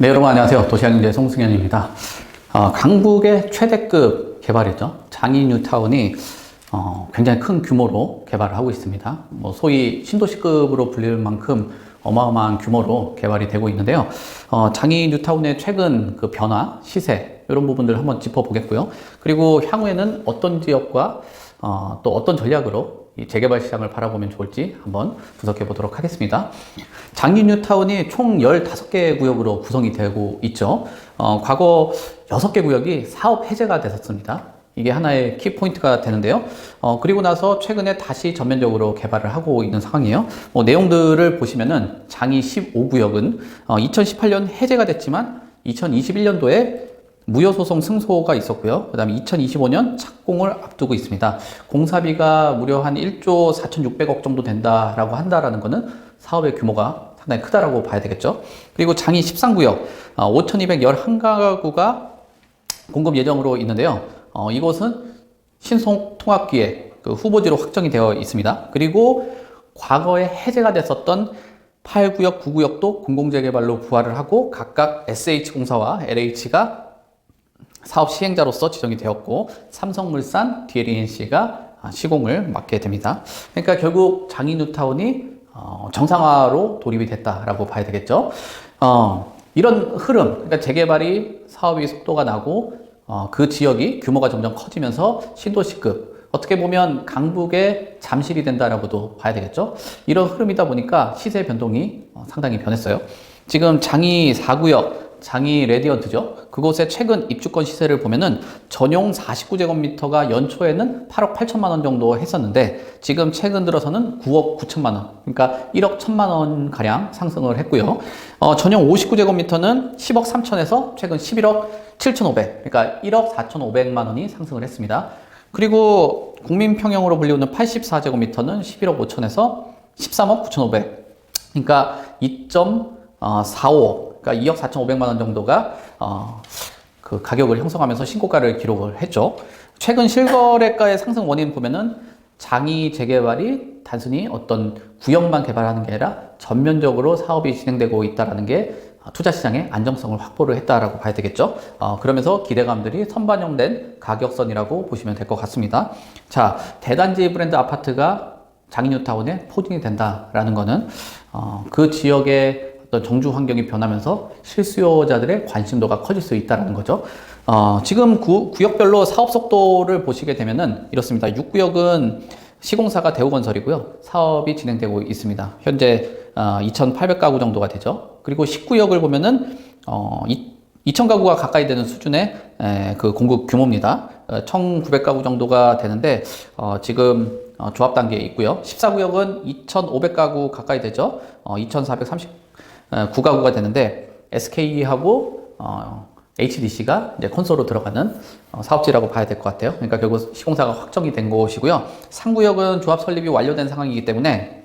네, 여러분 안녕하세요. 도시학경제 송승현입니다. 어, 강북의 최대급 개발이죠. 장이 뉴타운이 어, 굉장히 큰 규모로 개발을 하고 있습니다. 뭐 소위 신도시급으로 불릴 만큼 어마어마한 규모로 개발이 되고 있는데요. 어, 장이 뉴타운의 최근 그 변화, 시세 이런 부분들을 한번 짚어보겠고요. 그리고 향후에는 어떤 지역과 어, 또 어떤 전략으로 이 재개발 시장을 바라보면 좋을지 한번 분석해 보도록 하겠습니다. 장기 뉴타운이 총 15개 구역으로 구성이 되고 있죠. 어, 과거 6개 구역이 사업 해제가 됐었습니다. 이게 하나의 키포인트가 되는데요. 어, 그리고 나서 최근에 다시 전면적으로 개발을 하고 있는 상황이에요. 뭐 내용들을 보시면은 장이 15구역은 어, 2018년 해제가 됐지만 2021년도에 무효소송 승소가 있었고요. 그 다음에 2025년 착공을 앞두고 있습니다. 공사비가 무려 한 1조 4,600억 정도 된다라고 한다라는 거는 사업의 규모가 상당히 크다라고 봐야 되겠죠. 그리고 장이 13구역, 어, 5,211가구가 공급 예정으로 있는데요. 어, 이곳은 신송 통합기획 그 후보지로 확정이 되어 있습니다. 그리고 과거에 해제가 됐었던 8구역, 9구역도 공공재개발로 부활을 하고 각각 SH공사와 LH가 사업 시행자로서 지정이 되었고 삼성물산, DLENC가 시공을 맡게 됩니다. 그러니까 결국 장인뉴타운이 어, 정상화로 돌입이 됐다라고 봐야 되겠죠. 어, 이런 흐름, 그러니까 재개발이 사업이 속도가 나고 어, 그 지역이 규모가 점점 커지면서 신도시급 어떻게 보면 강북의 잠실이 된다라고도 봐야 되겠죠. 이런 흐름이다 보니까 시세 변동이 어, 상당히 변했어요. 지금 장이 4구역 장이 레디언트죠. 그곳의 최근 입주권 시세를 보면은 전용 49제곱미터가 연초에는 8억 8천만 원 정도 했었는데 지금 최근 들어서는 9억 9천만 원, 그러니까 1억 1천만 원 가량 상승을 했고요. 어, 전용 59제곱미터는 10억 3천에서 최근 11억 7,500, 그러니까 1억 4,500만 원이 상승을 했습니다. 그리고 국민평형으로 불리우는 84제곱미터는 11억 5천에서 13억 9,500, 그러니까 2.45 그러니까 2억 4,500만 원 정도가 어, 그 가격을 형성하면서 신고가를 기록을 했죠. 최근 실거래가의 상승 원인 보면은 장이 재개발이 단순히 어떤 구역만 개발하는 게 아니라 전면적으로 사업이 진행되고 있다라는 게 투자 시장의 안정성을 확보를 했다라고 봐야 되겠죠. 어, 그러면서 기대감들이 선반영된 가격선이라고 보시면 될 것 같습니다. 자, 대단지 브랜드 아파트가 장인뉴타운에 포진이 된다라는 거는 어, 그 지역의 어떤 정주 환경이 변하면서 실수요자들의 관심도가 커질 수 있다는 거죠. 어, 지금 구, 구역별로 사업 속도를 보시게 되면은 이렇습니다. 6구역은 시공사가 대우건설이고요. 사업이 진행되고 있습니다. 현재 어, 2,800가구 정도가 되죠. 그리고 19역을 보면은 어, 2,000가구가 가까이 되는 수준의 에, 그 공급 규모입니다. 어, 1,900가구 정도가 되는데 어, 지금 어, 조합 단계에 있고요. 14구역은 2,500가구 가까이 되죠. 어, 2,430 9가구가 되는데 SK하고 어, HDC가 이제 콘솔로 들어가는 어, 사업지라고 봐야 될 것 같아요. 그러니까 결국 시공사가 확정이 된 곳이고요. 상구역은 조합 설립이 완료된 상황이기 때문에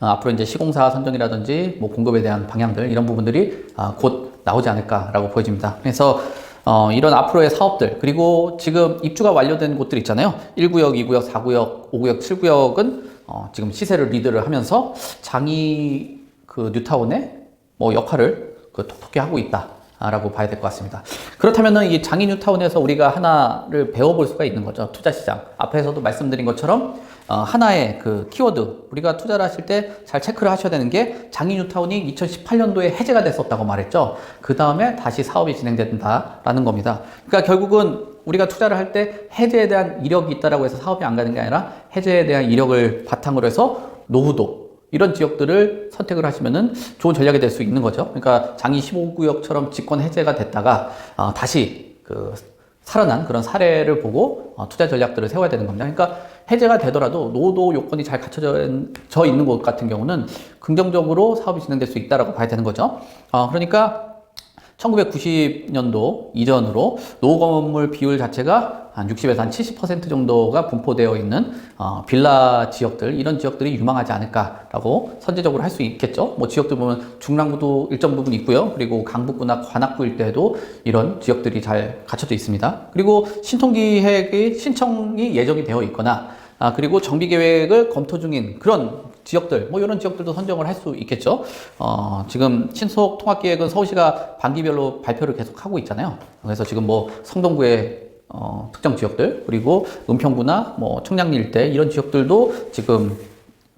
어, 앞으로 이제 시공사 선정이라든지 뭐 공급에 대한 방향들 이런 부분들이 어, 곧 나오지 않을까라고 보여집니다. 그래서 어, 이런 앞으로의 사업들 그리고 지금 입주가 완료된 곳들 있잖아요. 1구역, 2구역, 4구역, 5구역, 7구역은 어, 지금 시세를 리드를 하면서 장이 그 뉴타운의 뭐 역할을 그 톡톡히 하고 있다라고 봐야 될 것 같습니다. 그렇다면은 이 장이 뉴타운에서 우리가 하나를 배워볼 수가 있는 거죠. 투자 시장. 앞에서도 말씀드린 것처럼 어, 하나의 그 키워드 우리가 투자를 하실 때 잘 체크를 하셔야 되는 게 장이 뉴타운이 2018년도에 해제가 됐었다고 말했죠. 그 다음에 다시 사업이 진행된다라는 겁니다. 그러니까 결국은 우리가 투자를 할 때 해제에 대한 이력이 있다라고 해서 사업이 안 가는 게 아니라 해제에 대한 이력을 바탕으로 해서 노후도 이런 지역들을 선택을 하시면은 좋은 전략이 될 수 있는 거죠. 그러니까 장이 15구역처럼 집권 해제가 됐다가 어, 다시 그 살아난 그런 사례를 보고 어, 투자 전략들을 세워야 되는 겁니다. 그러니까 해제가 되더라도 노도 요건이 잘 갖춰져 있는 곳 같은 경우는 긍정적으로 사업이 진행될 수 있다라고 봐야 되는 거죠. 어, 그러니까 1990년도 이전으로 노후 건물 비율 자체가 한 60에서 한 70% 정도가 분포되어 있는 어, 빌라 지역들 이런 지역들이 유망하지 않을까라고 선제적으로 할 수 있겠죠. 뭐 지역들 보면 중랑구도 일정 부분 있고요. 그리고 강북구나 관악구 일대도 이런 지역들이 잘 갖춰져 있습니다. 그리고 신통기획의 신청이 예정이 되어 있거나 아, 그리고 정비 계획을 검토 중인 그런 지역들, 뭐 이런 지역들도 선정을 할 수 있겠죠. 어, 지금 신속 통합 계획은 서울시가 반기별로 발표를 계속 하고 있잖아요. 그래서 지금 뭐 성동구의 어, 특정 지역들 그리고 은평구나 뭐 청량리 일대 이런 지역들도 지금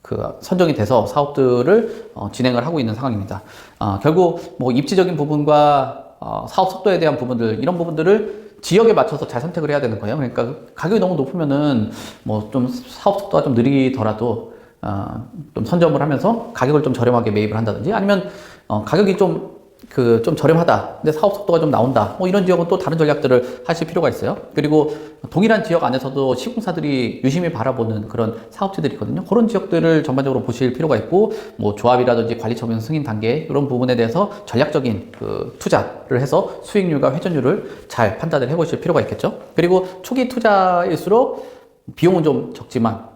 그 선정이 돼서 사업들을 어, 진행을 하고 있는 상황입니다. 어, 결국 뭐 입지적인 부분과 어, 사업 속도에 대한 부분들 이런 부분들을 지역에 맞춰서 잘 선택을 해야 되는 거예요. 그러니까 가격이 너무 높으면은 뭐 좀 사업 속도가 좀 느리더라도 어, 좀 선점을 하면서 가격을 좀 저렴하게 매입을 한다든지 아니면 어, 가격이 좀 그 좀 저렴하다. 근데 사업 속도가 좀 나온다. 뭐 이런 지역은 또 다른 전략들을 하실 필요가 있어요. 그리고 동일한 지역 안에서도 시공사들이 유심히 바라보는 그런 사업체들이 있거든요. 그런 지역들을 전반적으로 보실 필요가 있고 뭐 조합이라든지 관리 처분 승인 단계 이런 부분에 대해서 전략적인 그 투자를 해서 수익률과 회전율을 잘 판단을 해보실 필요가 있겠죠. 그리고 초기 투자일수록 비용은 좀 적지만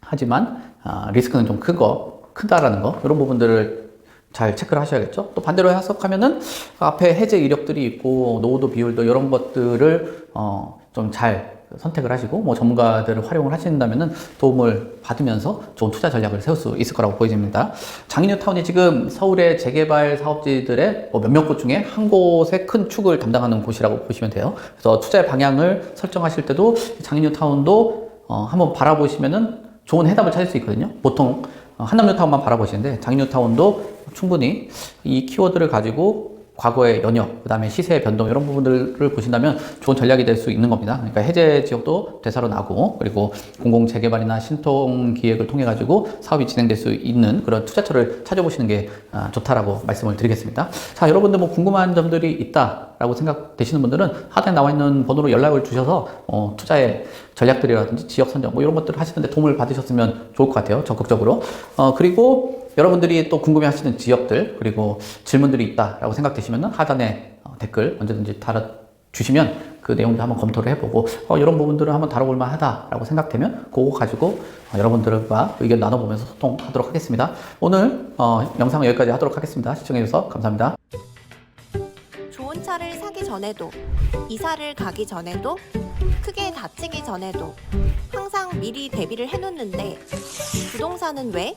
하지만 아, 리스크는 좀큰 거, 크다라는 거 이런 부분들을 잘 체크를 하셔야겠죠. 또 반대로 해석하면은 앞에 해제 이력들이 있고 노후도 비율도 이런 것들을 어, 좀 잘 선택을 하시고 뭐 전문가들을 활용을 하신다면은 도움을 받으면서 좋은 투자 전략을 세울 수 있을 거라고 보여집니다. 장인뉴 타운이 지금 서울의 재개발 사업지들의 뭐 몇몇 곳 중에 한 곳의 큰 축을 담당하는 곳이라고 보시면 돼요. 그래서 투자의 방향을 설정하실 때도 장인뉴 타운도 어, 한번 바라보시면은 좋은 해답을 찾을 수 있거든요. 보통 어, 한남뉴 타운만 바라보시는데 장인뉴 타운도 충분히 이 키워드를 가지고 과거의 연역, 그 다음에 시세의 변동 이런 부분들을 보신다면 좋은 전략이 될 수 있는 겁니다. 그러니까 해제 지역도 되사로 나고 그리고 공공 재개발이나 신통 기획을 통해 가지고 사업이 진행될 수 있는 그런 투자처를 찾아보시는 게 아, 좋다라고 말씀을 드리겠습니다. 자, 여러분들 뭐 궁금한 점들이 있다라고 생각되시는 분들은 하단에 나와 있는 번호로 연락을 주셔서 어, 투자의 전략들이라든지 지역 선정 뭐 이런 것들을 하시는데 도움을 받으셨으면 좋을 것 같아요. 적극적으로. 어, 그리고 여러분들이 또 궁금해 하시는 지역들 그리고 질문들이 있다라고 생각되시면 하단에 어, 댓글 언제든지 달아주시면 그 내용도 한번 검토를 해보고 어, 이런 부분들을 한번 다뤄볼 만하다라고 생각되면 그거 가지고 어, 여러분들과 의견 나눠보면서 소통하도록 하겠습니다. 오늘 어, 영상은 여기까지 하도록 하겠습니다. 시청해주셔서 감사합니다. 좋은 차를 사기 전에도 이사를 가기 전에도 크게 다치기 전에도 항상 미리 대비를 해놓는데 부동산은 왜?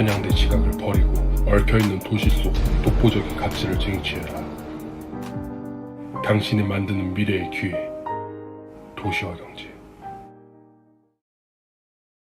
편향된 시각을 버리고 얽혀있는 도시 속 독보적인 가치를 쟁취해라. 당신이 만드는 미래의 기회. 도시화 경제.